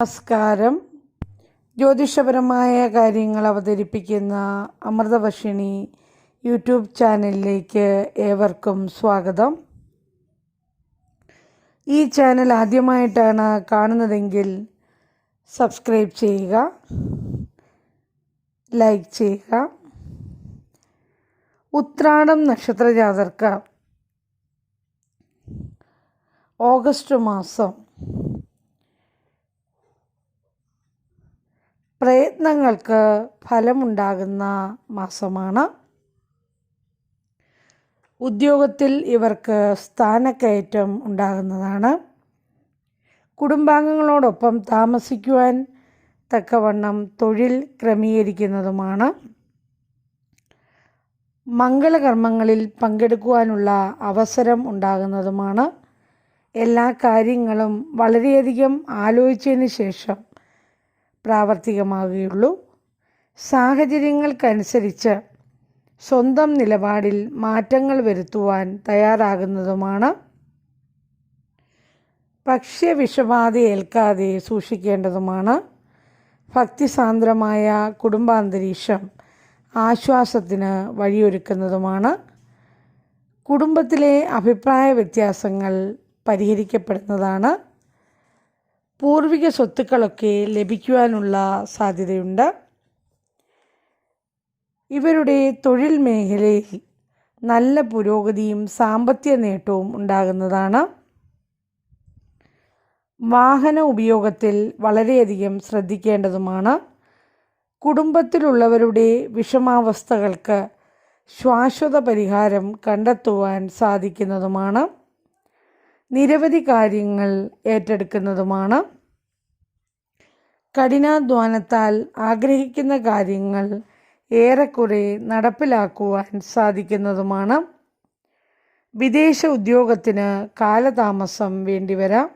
നമസ്കാരം. ജ്യോതിഷപരമായ കാര്യങ്ങൾ അവതരിപ്പിക്കുന്ന അമൃതവർഷിണി യൂട്യൂബ് ചാനലിലേക്ക് ഏവർക്കും സ്വാഗതം. ഈ ചാനൽ ആദ്യമായിട്ടാണ് കാണുന്നതെങ്കിൽ സബ്സ്ക്രൈബ് ചെയ്യുക ലൈക്ക് ചെയ്യുക. ഉത്രാടം നക്ഷത്ര ജാതർക്ക് ഓഗസ്റ്റ് മാസം പ്രയത്നങ്ങൾക്ക് ഫലമുണ്ടാകുന്ന മാസമാണ്. ഉദ്യോഗത്തിൽ ഇവർക്ക് സ്ഥാനക്കയറ്റം ഉണ്ടാകുന്നതാണ്. കുടുംബാംഗങ്ങളോടൊപ്പം താമസിക്കുവാൻ തക്കവണ്ണം തൊഴിൽ ക്രമീകരിക്കുന്നതുമാണ്. മംഗളകർമ്മങ്ങളിൽ പങ്കെടുക്കുവാനുള്ള അവസരം ഉണ്ടാകുന്നതുമാണ്. എല്ലാ കാര്യങ്ങളും വളരെയധികം ആലോചിച്ചതിന് ശേഷം പ്രാവർത്തികമാകുകയുള്ളൂ. സാഹചര്യങ്ങൾക്കനുസരിച്ച് സ്വന്തം നിലപാടിൽ മാറ്റങ്ങൾ വരുത്തുവാൻ തയ്യാറാകുന്നതുമാണ്. ഭക്ഷ്യവിഷബാധ ഏൽക്കാതെ സൂക്ഷിക്കേണ്ടതുമാണ്. ഭക്തിസാന്ദ്രമായ കുടുംബാന്തരീക്ഷം ആശ്വാസത്തിന് വഴിയൊരുക്കുന്നതുമാണ്. കുടുംബത്തിലെ അഭിപ്രായ വ്യത്യാസങ്ങൾ പരിഹരിക്കപ്പെടുന്നതാണ്. പൂർവിക സ്വത്തുക്കളൊക്കെ ലഭിക്കുവാനുള്ള സാധ്യതയുണ്ട്. ഇവരുടെ തൊഴിൽ മേഖലയിൽ നല്ല പുരോഗതിയും സാമ്പത്തിക നേട്ടവും ഉണ്ടാകുന്നതാണ്. വാഹന ഉപയോഗത്തിൽ വളരെയധികം ശ്രദ്ധിക്കേണ്ടതുമാണ്. കുടുംബത്തിലുള്ളവരുടെ വിഷമാവസ്ഥകൾക്ക് ശാശ്വത പരിഹാരം കണ്ടെത്തുവാൻ സാധിക്കുന്നതുമാണ്. നിരവധി കാര്യങ്ങൾ ഏറ്റെടുക്കുന്നതുമാണ്. കഠിനാധ്വാനത്താൽ ആഗ്രഹിക്കുന്ന കാര്യങ്ങൾ ഏറെക്കുറെ നടപ്പിലാക്കുവാൻ സാധിക്കുന്നതുമാണ്. വിദേശ ഉദ്യോഗത്തിന് കാലതാമസം വേണ്ടിവരാം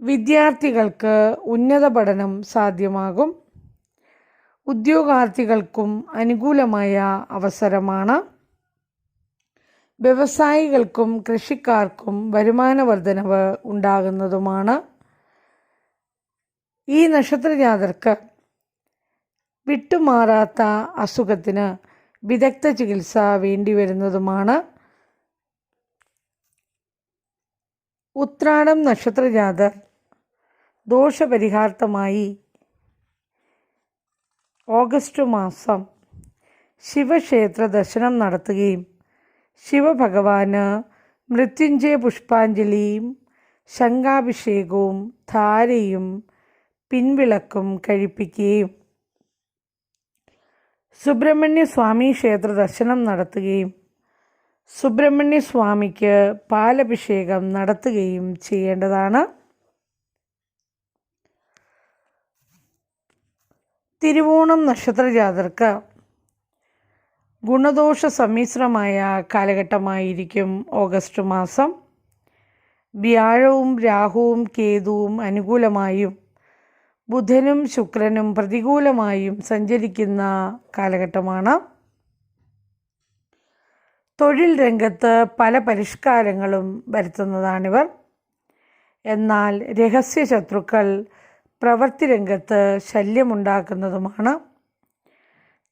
വിദ്യാർത്ഥികൾക്ക് ഉന്നത പഠനം സാധ്യമാകും. ഉദ്യോഗാർത്ഥികൾക്കും അനുകൂലമായ അവസരമാണ്. വ്യവസായികൾക്കും കൃഷിക്കാർക്കും വരുമാന വർധനവ് ഉണ്ടാകുന്നതുമാണ്. ഈ നക്ഷത്രജാതർക്ക് വിട്ടുമാറാത്ത അസുഖത്തിന് വിദഗ്ധ ചികിത്സ വേണ്ടി വരുന്നതുമാണ്. ഉത്രാടം നക്ഷത്രജാതർ ദോഷപരിഹാർത്ഥമായി ഓഗസ്റ്റ് മാസം ശിവക്ഷേത്ര ദർശനം നടത്തുകയും ശിവഭഗവാന് മൃത്യുഞ്ജയ പുഷ്പാഞ്ജലിയും ശംഖാഭിഷേകവും ധാരയും പിൻവിളക്കും കഴിപ്പിക്കുകയും സുബ്രഹ്മണ്യ സ്വാമി ക്ഷേത്ര ദർശനം നടത്തുകയും സുബ്രഹ്മണ്യ സ്വാമിക്ക് പാലഭിഷേകം നടത്തുകയും ചെയ്യേണ്ടതാണ്. തിരുവോണം നക്ഷത്ര ജാതർക്ക് ഗുണദോഷ സമ്മിശ്രമായ കാലഘട്ടമായിരിക്കും ഓഗസ്റ്റ് മാസം. വ്യാഴവും രാഹുവും കേതുവും അനുകൂലമായും ബുധനും ശുക്രനും പ്രതികൂലമായും സഞ്ചരിക്കുന്ന കാലഘട്ടമാണ്. തൊഴിൽ രംഗത്ത് പല പരിഷ്കാരങ്ങളും വരുത്തുന്നതാണിവർ. എന്നാൽ രഹസ്യ ശത്രുക്കൾ പ്രവൃത്തി രംഗത്ത് ശല്യമുണ്ടാക്കുന്നതുമാണ്.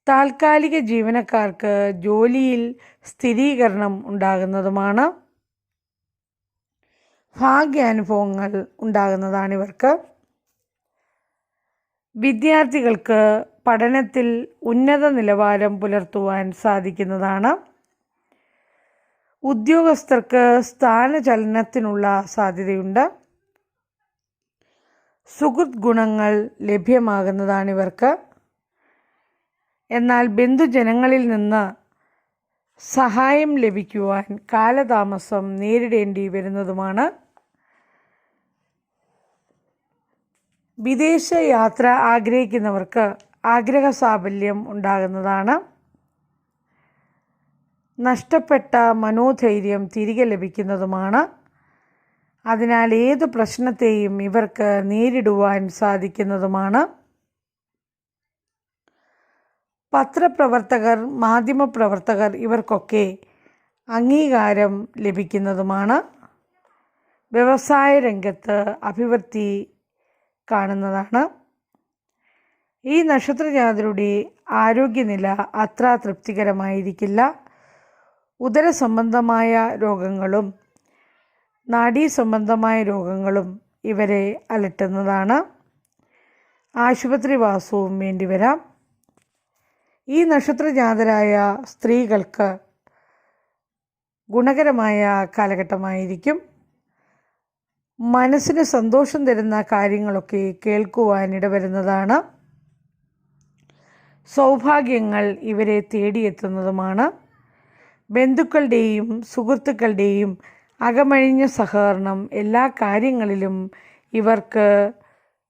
താൽക്കാലിക ജീവനക്കാർക്ക് ജോലിയിൽ സ്ഥിരീകരണം ഉണ്ടാകുന്നതുമാണ്. ഭാഗ്യാനുഭവങ്ങൾ ഉണ്ടാകുന്നതാണിവർക്ക്. വിദ്യാർത്ഥികൾക്ക് പഠനത്തിൽ ഉന്നത നിലവാരം പുലർത്തുവാൻ സാധിക്കുന്നതാണ്. ഉദ്യോഗസ്ഥർക്ക് സ്ഥാനചലനത്തിനുള്ള സാധ്യതയുണ്ട്. സുഹൃത് ഗുണങ്ങൾ ലഭ്യമാകുന്നതാണിവർക്ക്. എന്നാൽ ബന്ധുജനങ്ങളിൽ നിന്ന് സഹായം ലഭിക്കുവാൻ കാലതാമസം നേരിടേണ്ടി വരുന്നതുമാണ്. വിദേശ യാത്ര ആഗ്രഹിക്കുന്നവർക്ക് ആഗ്രഹ സാഫല്യം ഉണ്ടാകുന്നതാണ്. നഷ്ടപ്പെട്ട മനോധൈര്യം തിരികെ ലഭിക്കുന്നതുമാണ്. അതിനാൽ ഏത് പ്രശ്നത്തെയും ഇവർക്ക് നേരിടുവാൻ സാധിക്കുന്നതുമാണ്. പത്രപ്രവർത്തകർ മാധ്യമപ്രവർത്തകർ ഇവർക്കൊക്കെ അംഗീകാരം ലഭിക്കുന്നതുമാണ്. വ്യവസായ രംഗത്ത് അഭിവൃദ്ധി കാണുന്നതാണ്. ഈ നക്ഷത്രജാതരുടെ ആരോഗ്യനില അത്ര തൃപ്തികരമായിരിക്കില്ല. ഉദര സംബന്ധമായ രോഗങ്ങളും നാഡീ സംബന്ധമായ രോഗങ്ങളും ഇവരെ അലട്ടുന്നതാണ്. ആശുപത്രിവാസവും വേണ്ടിവരാം ഈ നക്ഷത്രജാതരായ സ്ത്രീകൾക്ക് ഗുണകരമായ കാലഘട്ടമായിരിക്കും. മനസ്സിന് സന്തോഷം തരുന്ന കാര്യങ്ങളൊക്കെ കേൾക്കുവാൻ ഇടവരുന്നതാണ്. സൗഭാഗ്യങ്ങൾ ഇവരെ തേടിയെത്തുന്നതുമാണ്. ബന്ധുക്കളുടെയും സുഹൃത്തുക്കളുടെയും അകമഴിഞ്ഞ സഹകരണം എല്ലാ കാര്യങ്ങളിലും ഇവർക്ക്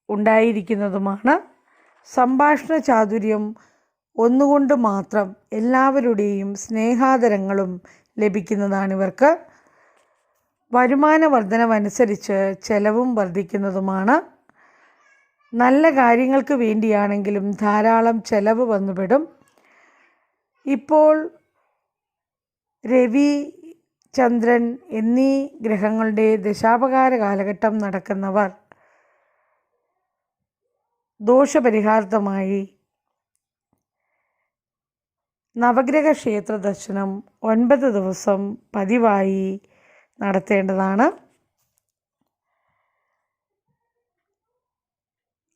ഉണ്ടായിരിക്കുന്നതുമാണ്. സംഭാഷണ ചാതുര്യം ഒന്നുകൊണ്ട് മാത്രം എല്ലാവരുടെയും സ്നേഹാദരങ്ങളും ലഭിക്കുന്നതാണ് ഇവർക്ക്. വരുമാന വർധനവനുസരിച്ച് ചെലവും വർദ്ധിക്കുന്നതുമാണ്. നല്ല കാര്യങ്ങൾക്ക് വേണ്ടിയാണെങ്കിലും ധാരാളം ചെലവ് വന്നുപെടും. ഇപ്പോൾ രവി ചന്ദ്രൻ എന്നീ ഗ്രഹങ്ങളുടെ ദശാപകാര കാലഘട്ടം നടക്കുന്നവർ ദോഷപരിഹാർത്ഥമായി നവഗ്രഹ ക്ഷേത്ര ദർശനം ഒൻപത് ദിവസം പതിവായി നടത്തേണ്ടതാണ്.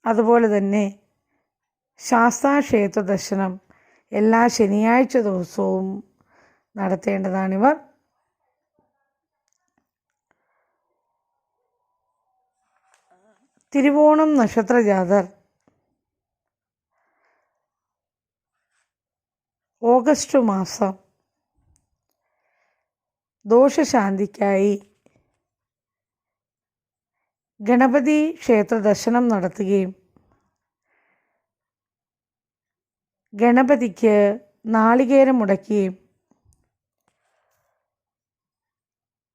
അതുപോലെ തന്നെ ശാസ്താക്ഷേത്ര ദർശനം എല്ലാ ശനിയാഴ്ച ദിവസവും നടത്തേണ്ടതാണിവർ തിരുവോണം നക്ഷത്ര നക്ഷത്രജാതർ ഓഗസ്റ്റ് മാസം. ദോഷശാന്തിക്കായി ഗണപതി ക്ഷേത്ര ദർശനം നടത്തുകയും ഗണപതിക്ക് നാളികേരം മുടക്കുകയും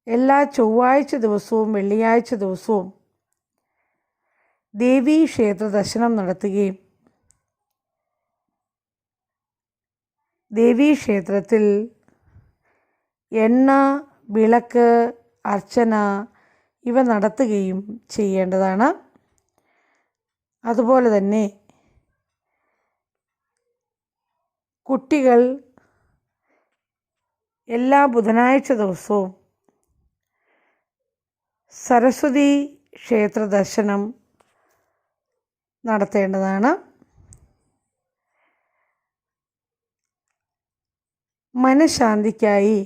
എല്ലാ ചൊവ്വാഴ്ച ദിവസവും വെള്ളിയാഴ്ച ദിവസവും ദേവീ ക്ഷേത്ര ദർശനം നടത്തുകയും ദേവീ ക്ഷേത്രത്തിൽ എണ്ണ വിളക്ക് അർച്ചന ഇവ നടത്തുകയും ചെയ്യേണ്ടതാണ്. അതുപോലെ തന്നെ കുട്ടികൾ എല്ലാ ബുധനാഴ്ച ദിവസവും സരസ്വതി ക്ഷേത്ര ദർശനം നടത്തേണ്ടതാണ്. മനഃശാന്തിക്കായി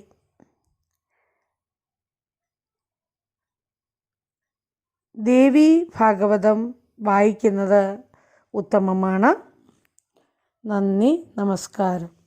ദേവി ഭാഗവതം വായിക്കുന്നത് ഉത്തമമാണ്. നന്ദി നമസ്കാരം.